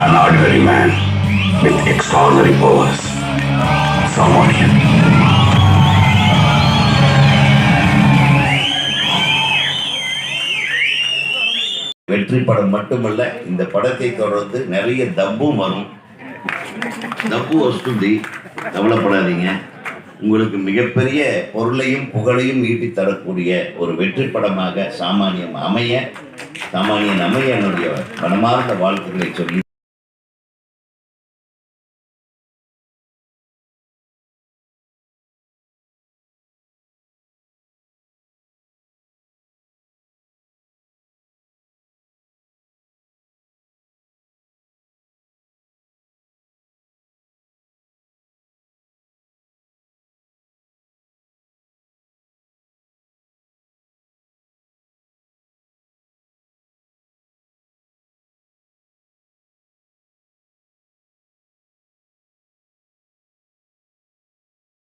An ordinary man with extraordinary powers. Samadhiyan. வெற்றி படம் மட்டுமல்ல இந்த படத்தை தொடர்ந்து நிறைய தப்பும் வரும் தப்பு வசூதி கவலைப்படாதீங்க உங்களுக்கு மிகப்பெரிய பொருளையும் புகழையும் ஈட்டி தரக்கூடிய ஒரு வெற்றி படமாக சாமானியம் அமைய சாமானியன் அமைய என்னுடைய மனமார்ந்த வாழ்த்துக்களை சொல்லி